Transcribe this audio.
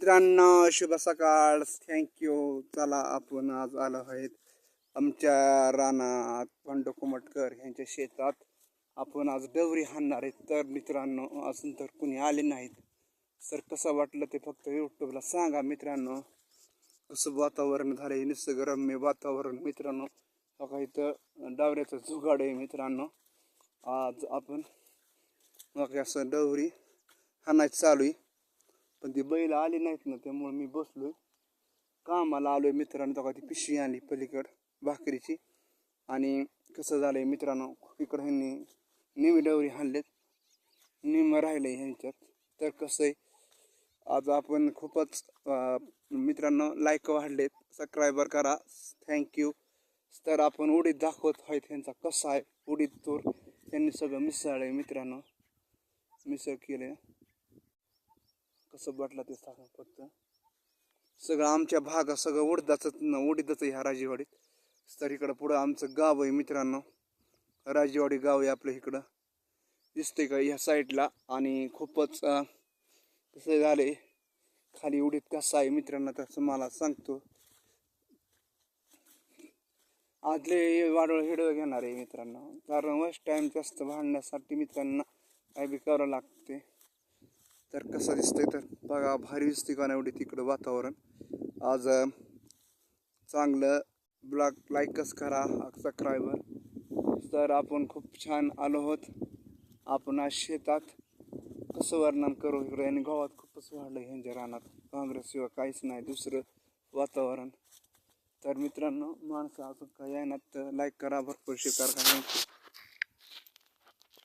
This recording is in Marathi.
मित्रांनो शुभ सकाळ. थँक्यू चला आपण आज आलो आहेत आमच्या रानात पांडू कुमटकर यांच्या शेतात. आपण आज डवरी हाणणार आहेत. तर मित्रांनो अजून तर कुणी आले नाहीत. सर कसं वाटलं ते फक्त यूट्यूबला सांगा मित्रांनो. कसं वातावरण झालं आहे निसर्गरम्य वातावरण मित्रांनो. बघा इथं डावऱ्याचं जुगाड आहे मित्रांनो. आज आपण बघा असं डवरी हाणायचं चालू आहे. पण ती बैल आली नाहीत ना त्यामुळे मी बसलोय. कामाला आलोय मित्रांनो का ती पिशवी आणली पलीकड भाकरीची. आणि कसं झालंय मित्रांनो इकडं ह्यांनी निमी डवरी हाणलेत. निम राहिले ह्यांच्यात. तर कसं आहे आज आपण खूपच मित्रांनो लाईक वाढलेत. सबस्क्रायबर करा. थँक्यू तर आपण उडीद दाखवत आहेत ह्यांचा कसा आहे उडीद तूर त्यांनी सगळं मिसळ आहे मित्रांनो. मिसळ केले कसं वाटलं ते सांगा फक्त. सगळं आमच्या भागात सगळं उडदाचं उडीदाचं ह्या राजेवाडीत. तर इकडं पुढं आमचं गाव आहे मित्रांनो. राजेवाडी गाव आहे आपलं इकडं. दिसतंय का ह्या साईडला? आणि खूपच कसं झाले खाली उडीद कसं आहे मित्रांना तसं मला सांगतो. आदले वाडोळ हिडं घेणार आहे मित्रांनो. कारण वस्ट टाईम जास्त भांडण्यासाठी मित्रांना काय बी करावं लागते तर कसं दिसतंय तर बघा भारी दिसते का नाही एवढी तिकडं वातावरण. आज चांगलं ब्लॉग लाईकच करा सबस्क्रायबर तर आपण खूप छान आलो आहोत. आपण आज शेतात कसं वर्णन करू इकडे आणि गावात खूपच वाढलं ह्यांच्या रानात. काँग्रेसशिवाय काहीच नाही दुसरं वातावरण. तर मित्रांनो माणसं अजून काही येणार तर लाईक करा भरपूर शेअर करा.